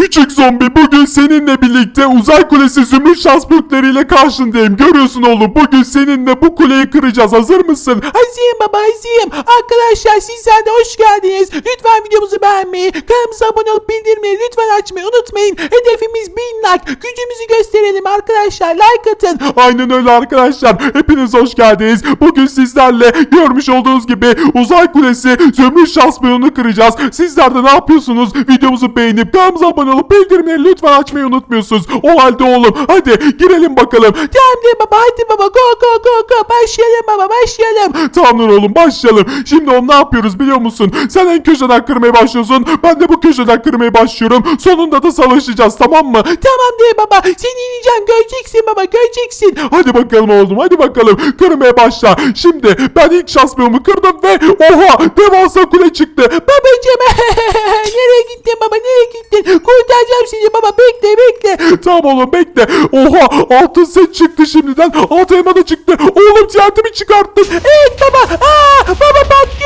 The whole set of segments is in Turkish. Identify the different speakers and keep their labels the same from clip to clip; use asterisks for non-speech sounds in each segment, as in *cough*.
Speaker 1: Küçük zombi bugün seninle birlikte uzay kulesi zümrüt şans büyükleriyle karşındayım. Görüyorsun oğlum bugün seninle bu kuleyi kıracağız. Hazır mısın?
Speaker 2: Hazırım baba hazırım. Arkadaşlar sizler de hoş geldiniz. Lütfen videomuzu beğenmeyi, kanalımıza abone olup bildirimleri lütfen açmayı unutmayın. Hedefimiz 1000 like. Gücümüzü gösterelim arkadaşlar. Like atın.
Speaker 1: Aynen öyle arkadaşlar. Hepiniz hoş geldiniz. Bugün sizlerle görmüş olduğunuz gibi uzay kulesi zümrüt şans kıracağız. Sizler de ne yapıyorsunuz? Videomuzu beğenip kanalımıza abone olup bildirimleri lütfen açmayı unutmuyorsunuz. O halde oğlum hadi girelim bakalım.
Speaker 2: Tamamdır baba hadi baba go go go go. Başlayalım baba başlayalım.
Speaker 1: Tamamdır oğlum başlayalım. Şimdi oğlum ne yapıyoruz biliyor musun? Sen en köşeden kırmaya başlıyorsun. Ben de bu köşeden kırmaya başlıyorum. Sonunda da savaşacağız tamam mı?
Speaker 2: Tamamdır baba. Seni yeneceğim göreceksin baba göreceksin.
Speaker 1: Hadi bakalım oğlum hadi bakalım. Kırmaya başla. Şimdi ben ilk şans bloğumu kırdım ve oha devasa kule çıktı.
Speaker 2: Babacım *laughs* nereye gittin baba nereye gittin? Kurtaracağım seni baba bekle bekle.
Speaker 1: Tamam oğlum bekle. Oha altın set çıktı şimdiden. Altın elma da çıktı. Oğlum TNT'mi çıkarttın.
Speaker 2: Evet baba. Aa, baba patlıyoruz.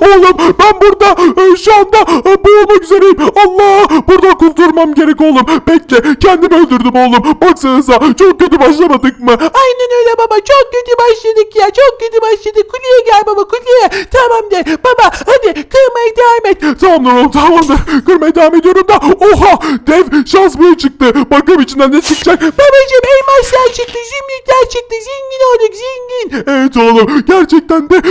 Speaker 1: Oğlum ben burada e, şu anda e, boğulmak üzereyim. Allah burada kurtulmam gerek oğlum. Bekle kendimi öldürdüm oğlum. Baksanıza çok kötü başlamadık mı?
Speaker 2: Aynen öyle baba çok kötü başladık ya çok kötü başladık kuleye gel baba kuleye tamamdır baba hadi kırmaya devam et
Speaker 1: Tamamdır oğlum tamamdır. Kırmaya devam ediyorum da. Oha dev şans bloğu çıktı. Bakalım içinden ne çıkacak.
Speaker 2: babacım elmaslar çıktı zümrütler çıktı zengin olduk zengin
Speaker 1: Evet oğlum gerçekten de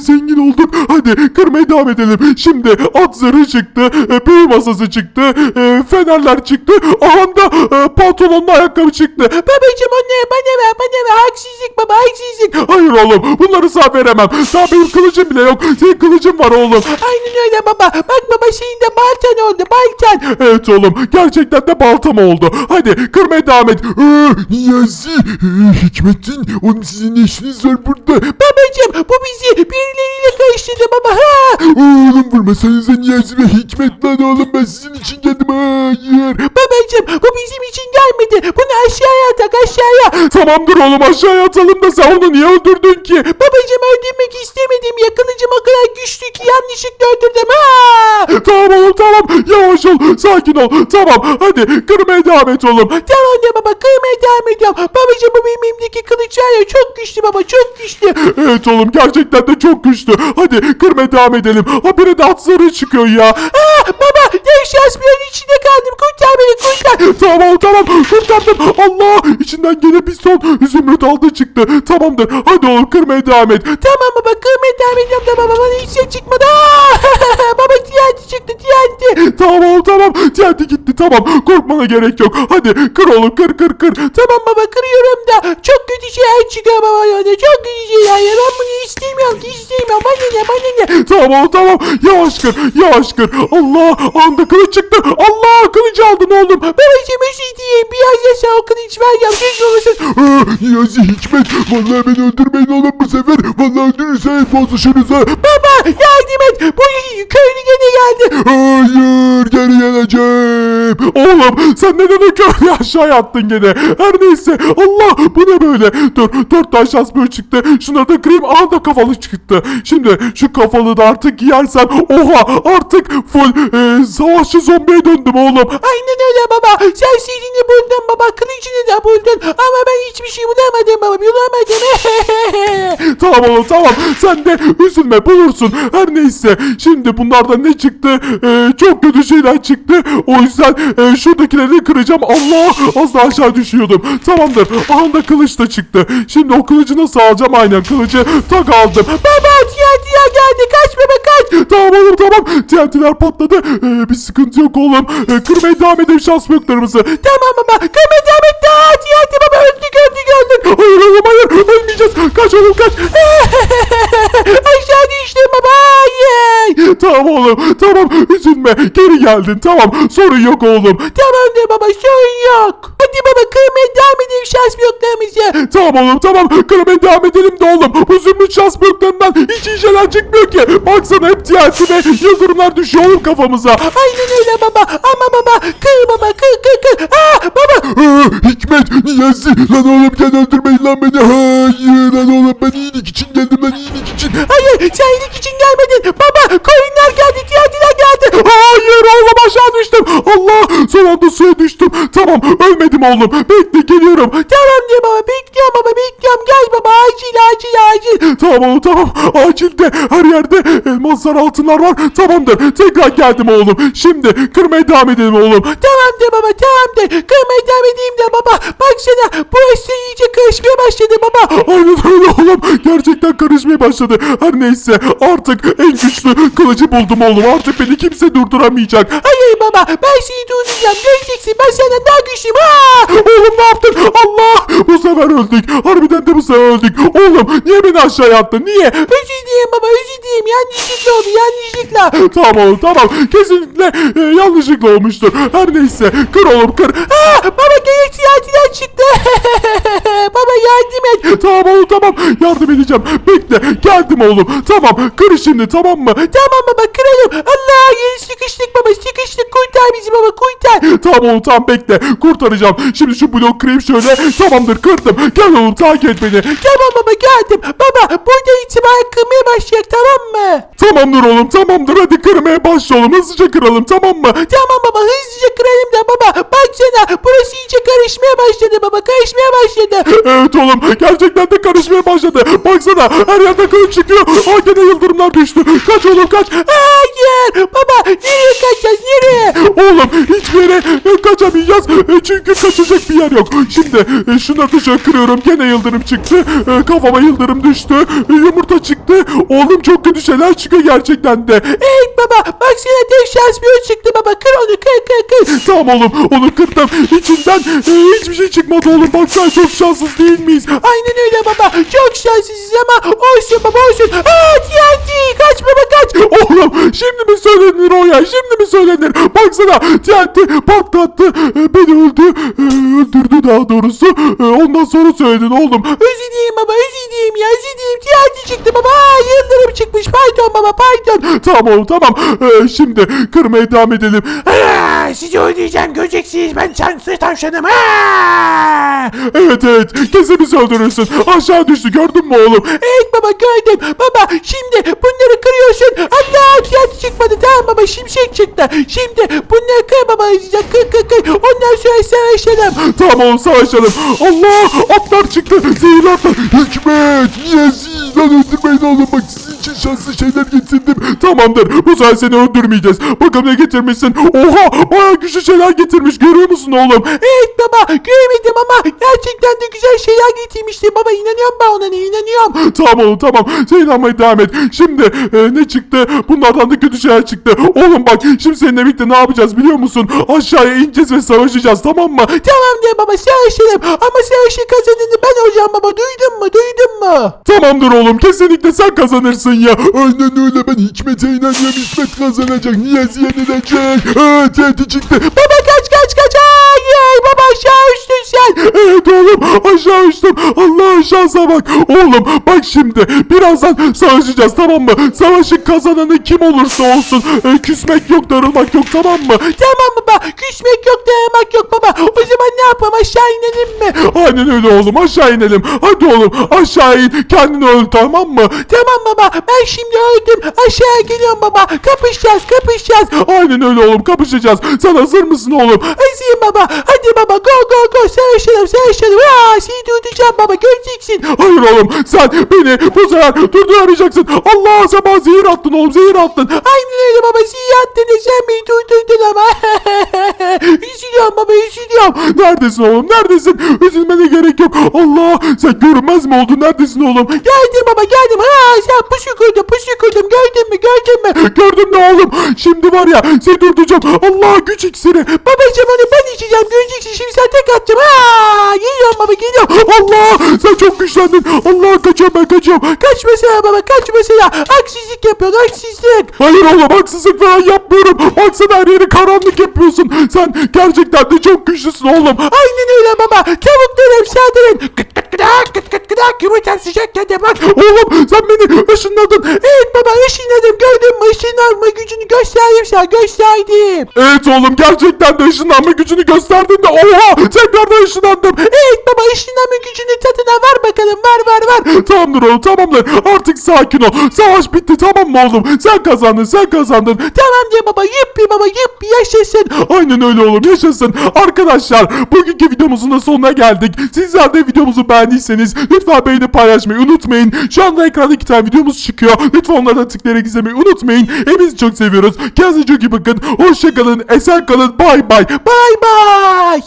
Speaker 1: zengin olduk. Hadi kırmaya devam edelim. Şimdi at zırhı çıktı. e, Büyü masası çıktı. e, Fenerler çıktı. Aha da e, pantolonlu ayakkabı çıktı.
Speaker 2: babacım onları bana ver bana ver haksızlık baba haksızlık
Speaker 1: Hayır oğlum bunları sana veremem. Daha benim kılıcım bile yok. Senin kılıcın var oğlum.
Speaker 2: aynen öyle baba bak baba senin de baltan oldu baltan
Speaker 1: Evet oğlum gerçekten de baltam oldu. Hadi kırmaya devam et. Ee, Niyazi, ee, Hikmettin, oğlum sizin ne işiniz var burada?
Speaker 2: babacım bu bizi birileriyle karıştırdı baba ha
Speaker 1: Oğlum vurmasanıza Niyazi ve Hikmet lan oğlum ben sizin için geldim. Hayır.
Speaker 2: babacım bu bizim için gelmedi bunu aşağıya atak aşağıya
Speaker 1: Tamamdır oğlum aşağıya atalım da sen onu niye öldürdün ki?
Speaker 2: Babacım öldürmek istemedim. Yakılıcım o kadar güçlü ki yanlışlıkla öldürdüm. Ha!
Speaker 1: Tamam oğlum tamam yavaş ol sakin ol tamam hadi kırmaya devam et oğlum.
Speaker 2: Tamam ya baba kırmaya devam ediyorum. Babacım bu benim elimdeki kılıç var ya çok güçlü baba çok güçlü.
Speaker 1: Evet oğlum gerçekten de çok güçlü. Hadi kırmaya devam edelim. Ha biri de at zırhı çıkıyor ya.
Speaker 2: Aa, baba dev şans bir içinde kaldım. Kurtar beni kurtar.
Speaker 1: Tamam tamam kurtardım. Allah içinden gene bir son zümrüt altı çıktı. Tamamdır hadi oğlum kırmaya devam et.
Speaker 2: Tamam baba kırmaya devam ediyorum da baba bana hiç şey çıkmadı. *laughs* Baba TNT çıktı TNT.
Speaker 1: Tamam tamam. TNT gitti tamam. Korkmana gerek yok. Hadi kır oğlum kır kır kır.
Speaker 2: Tamam baba kırıyorum da çok kötü şeyler çıkıyor baba ya. Çok şeyler ya. Ben bunu istemiyorum ki istemiyorum. Bana ne bana ne.
Speaker 1: Tamam tamam. Yavaş kır yavaş kır. Allah anda kılıç çıktı. Allah kılıcı aldın oğlum.
Speaker 2: Babacım özür dileyim. Biraz da ol kılıç ver ya. Göz olursun.
Speaker 1: Aa, Niyazi Hikmet. Vallahi beni öldürmeyin oğlum bu sefer. Vallahi öldürürseniz bozuşuruz ha.
Speaker 2: Baba yardım et. Bu köylü gene geldi.
Speaker 1: Hayır geri geleceğim. Oğlum sen neden o köprüyü aşağıya attın gene? Her neyse Allah bu ne böyle? Dur dört taş şans çıktı. Şunları da kırayım aha da kafalı çıktı. Şimdi şu kafalı da artık yersen oha artık full e, savaşçı zombiye döndüm oğlum.
Speaker 2: Aynen öyle baba. Sen silini buldun baba. Kılıcını da buldun. Ama ben hiçbir şey bulamadım baba. Bulamadım. *laughs*
Speaker 1: Tamam oğlum tamam sen de üzülme bulursun. Her neyse şimdi bunlardan ne çıktı? Ee, çok kötü şeyler çıktı. O yüzden e, şuradakileri kıracağım. Allah az daha aşağı düşüyordum. Tamamdır. Aha da kılıç da çıktı. Şimdi o kılıcı nasıl alacağım? Aynen kılıcı tak aldım.
Speaker 2: baba TNT'ler geldi. Kaç bebe kaç.
Speaker 1: Tamam oğlum tamam. TNT'ler patladı. Ee, bir sıkıntı yok oğlum. Ee, kırmaya devam edelim şans bloklarımızı.
Speaker 2: Tamam baba. Kırmaya devam et. Aa, TNT baba öldük öldük öldük.
Speaker 1: Hayır oğlum Ölmeyeceğiz. Kaç oğlum kaç. *laughs*
Speaker 2: Aşağı düştüm baba.
Speaker 1: Tamam oğlum. Tamam. Üzülme. Geri geldin. Tamam. Sorun yok oğlum.
Speaker 2: Tamam de baba sorun yok. Hadi baba kırmaya devam edelim şans bloklarımızı.
Speaker 1: Tamam oğlum tamam. Kırmaya devam edelim de oğlum. Bu zümrüt şans bloklarından hiç iyi şeyler çıkmıyor ki. Baksana hep TNT ve yıldırımlar düşüyor oğlum kafamıza.
Speaker 2: Aynen öyle baba. Ama baba kır baba kır kır kır. Aa baba.
Speaker 1: Aa, Hikmet, Niyazi, lan oğlum gel öldürmeyin lan beni. Hayır lan oğlum ben iyilik için geldim lan iyilik için.
Speaker 2: Hayır sen iyilik için gelmedin. Baba koyunlar geldi. TNT'ler geldi.
Speaker 1: Hayır oğlum aşağı düştüm. Allah Allah son anda suya düştüm. Tamam ölmedim oğlum. Bekle geliyorum.
Speaker 2: Tamam diye baba bekliyorum baba bekliyorum gel baba acil acil acil.
Speaker 1: Tamam oğlum tamam. Acilde her yerde elmaslar altınlar var. Tamamdır. Tekrar geldim oğlum. Şimdi kırmaya devam edelim oğlum.
Speaker 2: Tamam de baba tamam de kırmaya devam edeyim de baba baksana bu eşya iyice karışmaya başladı baba.
Speaker 1: Aynen öyle oğlum. Gerçekten karışmaya başladı. Her neyse artık en güçlü kılıcı buldum oğlum. Artık beni kimse durduramayacak.
Speaker 2: Hayır baba ben seni durduracağım göreceksin ben senden daha güçlüyüm. Aa!
Speaker 1: Oğlum ne yaptın? Allah! Bu sefer öldük. Harbiden de bu sefer öldük. Oğlum niye beni aşağıya attın? Niye?
Speaker 2: Özür dileyim baba özür dileyim yanlışlıkla oldu yanlışlıkla.
Speaker 1: tamam oğlum tamam. Kesinlikle e, yanlışlıkla olmuştur. Her neyse. Kır oğlum kır.
Speaker 2: Aa, baba gereksiz acilden çıktı. *laughs* baba yardım et.
Speaker 1: Tamam oğlum tamam. Yardım edeceğim. Bekle. Geldim oğlum. Tamam. Kır şimdi tamam mı?
Speaker 2: Tamam baba kıralım. Allah yeri sıkıştık kurtar bizi baba kurtar.
Speaker 1: Tamam oğlum tamam bekle. Kurtaracağım. Şimdi şu blok kırayım şöyle. Tamamdır kırdım. Gel oğlum takip et beni.
Speaker 2: Tamam baba geldim. Baba burada itibaren kırmaya başlayacak tamam mı?
Speaker 1: Tamamdır oğlum tamamdır. Hadi kırmaya başlayalım. Hızlıca kıralım tamam mı?
Speaker 2: Tamam baba hızlıca kıralım da baba. Baksana burası iyice karışmaya başladı baba karışmaya başladı.
Speaker 1: Evet oğlum gerçekten de karışmaya başladı. Baksana her yerde kılıç çıkıyor. Aa gene yıldırımlar düştü. Kaç oğlum kaç.
Speaker 2: Hayır baba nereye kaçacağız nereye?
Speaker 1: Oğlum hiçbir yere e, kaçamayacağız. E, Çünkü kaçacak bir yer yok. Şimdi e, şöyle kırıyorum. Gene yıldırım çıktı. E, Kafama yıldırım düştü. E, Yumurta çıktı. Oğlum çok kötü şeyler çıkıyor gerçekten de.
Speaker 2: Evet baba baksana tek şans bir çıktı baba kır onu kır kır kır.
Speaker 1: Tamam oğlum onu kırdım. İçinden e, hiçbir şey çıkmadı oğlum. Baksana çok şanssız değil miyiz?
Speaker 2: Aynen öyle baba çok şanslısınız ama olsun baba olsun. Aa TNT kaç baba. *laughs*
Speaker 1: Oğlum şimdi mi söylenir o ya? Şimdi mi söylenir? Baksana TNT patlattı. E, Beni öldü. E, Öldürdü daha doğrusu. E, Ondan sonra söyledin oğlum.
Speaker 2: Özür dileyim baba özür dileyim ya özür dileyim TNT çıktı baba. Yıldırım çıkmış pardon baba pardon.
Speaker 1: Tamam oğlum tamam. Şimdi kırmaya devam edelim.
Speaker 2: Aa, sizi öldüreceğim göreceksiniz ben şanslı tavşanım. Aa!
Speaker 1: Evet evet. Kesin bizi öldürürsün. Aşağı düştü gördün mü oğlum?
Speaker 2: Evet baba gördüm. Baba şimdi bunları kırıyorsun. Allah TNT çıkmadı tamam baba şimşek çıktı. Şimdi bunları kır baba kır kır kır. Ondan sonra savaşalım.
Speaker 1: Tamam oğlum savaşalım. Allah atlar çıktı. Zehirli atlar. Hikmet. Yes. Lan öldürmeyin oğlum. Bak sizin için şanslı şeyler getirdim. Tamamdır. Bu sefer seni öldürmeyeceğiz. Bakalım ne getirmişsin. Oha. Baya güçlü şeyler getirmiş. Görüyor musun oğlum?
Speaker 2: Evet baba göremedim ama gerçekten de güzel şeyler getirmişti. Baba inanıyorum ben ona inanıyorum.
Speaker 1: Tamam oğlum tamam. Sen inanmaya devam et. Şimdi e, ne çıktı? Bunlardan da kötü şeyler çıktı. Oğlum bak şimdi seninle birlikte ne yapacağız biliyor musun? Aşağıya ineceğiz ve savaşacağız tamam mı?
Speaker 2: Tamam de baba savaşalım ama savaşı kazanını ben olacağım baba duydun mu duydun mu?
Speaker 1: Tamamdır oğlum kesinlikle sen kazanırsın ya. Aynen öyle ben Hikmet'e inanıyorum. Hikmet kazanacak. Niyaz yenilecek. Evet evet çıktı.
Speaker 2: Baba kaç kaç kaç hayır baba aşağı uçtun sen.
Speaker 1: Evet oğlum aşağı uçtum. Allah şansa bak. Oğlum bak şimdi birazdan savaşacağız tamam mı? Savaşın kazananı kim olursa olsun. e, küsmek yok darılmak yok tamam mı?
Speaker 2: Tamam baba küsmek yok dayanmak yok baba. O zaman ne yapalım aşağı inelim mi?
Speaker 1: Aynen öyle oğlum aşağı inelim. Hadi oğlum aşağı in kendini öl tamam mı?
Speaker 2: Tamam baba ben şimdi öldüm aşağıya geliyorum baba kapışacağız kapışacağız.
Speaker 1: Aynen öyle oğlum kapışacağız. Sen hazır mısın oğlum?
Speaker 2: Hazırım baba hadi baba go go go savaşalım savaşalım. Aa, seni durduracağım baba göreceksin.
Speaker 1: Hayır oğlum sen beni bu sefer durduramayacaksın. Allah bana zehir attın oğlum zehir attın.
Speaker 2: Aynen öyle baba sizi attın sen beni durdurdun ama. *laughs* üzülüyorum baba üzülüyorum.
Speaker 1: Neredesin oğlum neredesin? Üzülmene gerek yok. Allah sen görünmez mi oldun? Neredesin oğlum?
Speaker 2: Geldim baba geldim. Ha sen pusu kurdun pusu kurdum gördün mü gördün mü?
Speaker 1: Gördün mü oğlum? Şimdi var ya seni durduracağım. Allah güç iksiri.
Speaker 2: Babacım onu ben içeceğim göreceksin şimdi sen tek atacağım. Ha geliyorum baba geliyorum.
Speaker 1: Allah sen çok güçlendin. Allah kaçıyorum ben kaçıyorum.
Speaker 2: Kaç mesela baba kaç mesela. Haksızlık yapıyorsun haksızlık.
Speaker 1: Hayır oğlum haksızlık falan yapmıyorum. Baksana her yeri karanlık yapıyorsun. Sen gerçekten de çok güçlüsün oğlum.
Speaker 2: Aynen öyle baba. Tavuklarım saldırın. Kıt kıt gıdak gıt gıt gıdak yumurtam sıcak geldi bak.
Speaker 1: Oğlum sen beni ışınladın.
Speaker 2: Evet baba ışınladım gördün mü ışınlanma gücünü gösterdim sana gösterdim.
Speaker 1: Evet oğlum gerçekten de ışınlanma gücünü gösterdin de oha tekrardan ışınlandım.
Speaker 2: Evet baba ışınlanma gücünün tadına var bakalım var var var.
Speaker 1: Tamamdır oğlum tamamdır artık sakin ol. Savaş bitti tamam mı oğlum? Sen kazandın sen kazandın.
Speaker 2: Tamam diye baba yuppi baba yuppi yaşasın.
Speaker 1: Aynen öyle oğlum yaşasın. Arkadaşlar bugünkü videomuzun da sonuna geldik. Sizler de videomuzu beğendiyseniz lütfen beğenip paylaşmayı unutmayın. Şu anda ekranda iki tane videomuz çıkıyor. Lütfen onlara da tıklayarak izlemeyi unutmayın. Hepinizi çok seviyoruz. Kendinize çok iyi bakın. Hoşçakalın. Esen kalın. Bay bay.
Speaker 2: Bay bay.